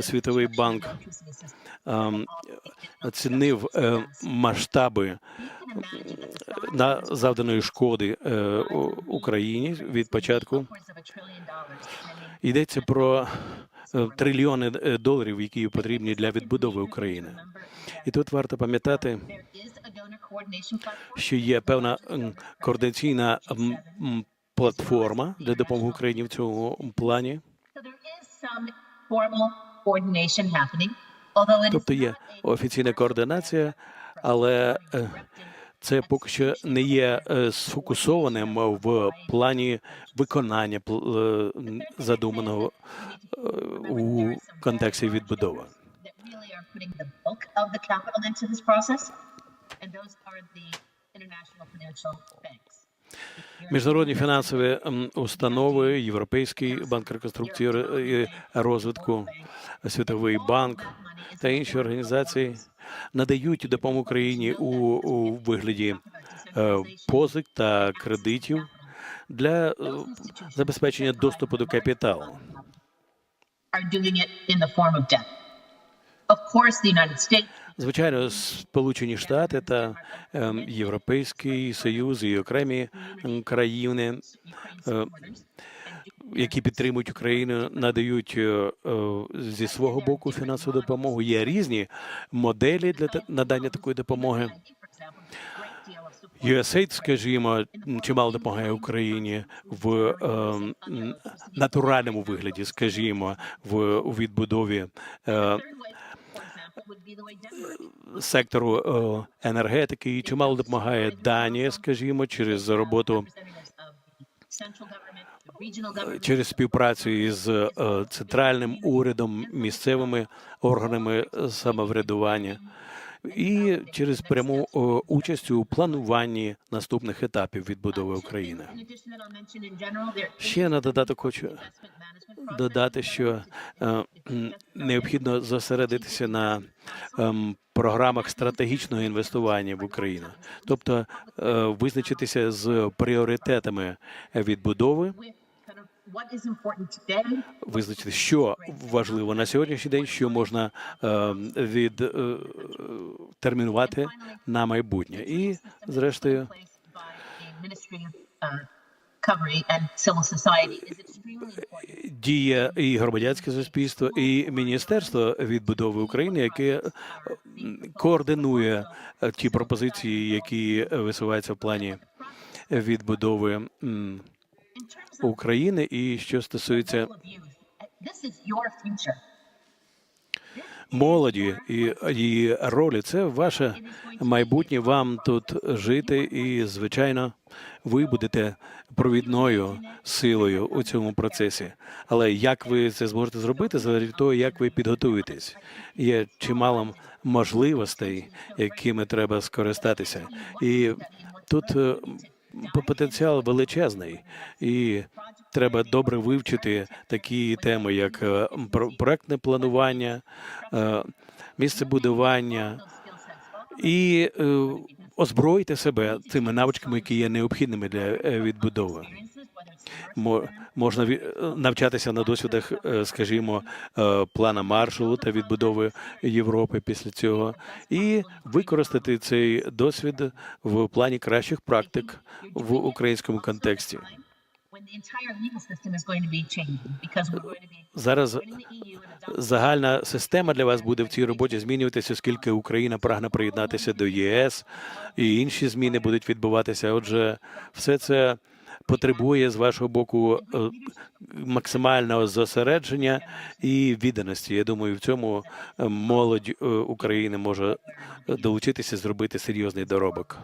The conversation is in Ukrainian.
Світовий банк ем, оцінив е, масштаби на завданої шкоди е, Україні від початку. Йдеться про е, трильйони доларів, які потрібні для відбудови України. І тут варто пам'ятати, що є певна координаційна платформа для допомоги Україні в цьому плані. Тобто є офіційна координація, але е, це поки що не є е, сфокусованим в плані виконання задуманого у контексті пл- е, м, задуманого е, у контексті відбудови. Міжнародні фінансові установи, Європейський банк реконструкції і розвитку, Світовий банк та інші організації надають допомогу Україні у, у вигляді е, позик та кредитів для е, забезпечення доступу до капіталу. Звичайно, Сполучені Штати та ем, Європейський Союз і окремі ем, країни, е, які підтримують Україну, надають е, е, зі свого боку фінансову допомогу. Є різні моделі для надання такої допомоги. USAID, скажімо, чимало допомагає Україні в м, натуральному вигляді, скажімо, в у відбудові е, сектору е, енергетики і чимало допомагає Данія, скажімо, через роботу е, через співпрацю із е, центральним урядом, місцевими органами самоврядування і через пряму участь у плануванні наступних етапів відбудови України. Ще на додаток хочу додати, що е, необхідно зосередитися на ем, програмах стратегічного інвестування в Україну, тобто е, визначитися з пріоритетами відбудови, визначити, що важливо на сьогоднішній день, що можна е, від е, термінувати на майбутнє, і зрештою діє і громадянське суспільство, і Міністерство відбудови України, яке е, координує е, ті пропозиції, які висуваються в плані відбудови України, і що стосується молоді і її ролі, це ваше майбутнє. Вам тут жити, і звичайно, ви будете провідною силою у цьому процесі. Але як ви це зможете зробити, залежить того, як ви підготуєтесь. Є чимало можливостей, якими треба скористатися, і тут е, потенціал величезний, і треба добре вивчити такі теми, як е, про- проектне планування, е, місцебудування і е, озброїти себе цими навичками, які є необхідними для відбудови. Мо- Можна ві- навчатися на досвідах, е, скажімо, е, плана Маршалу та відбудови Європи після цього, і використати цей досвід в плані кращих практик в українському контексті. Зараз загальна система для вас буде в цій роботі змінюватися, оскільки Україна прагне приєднатися до ЄС, і інші зміни будуть відбуватися. Отже, все це потребує з вашого боку е, максимального зосередження і відданості. Я думаю, в цьому е, молодь е, України може долучитися, зробити серйозний доробок.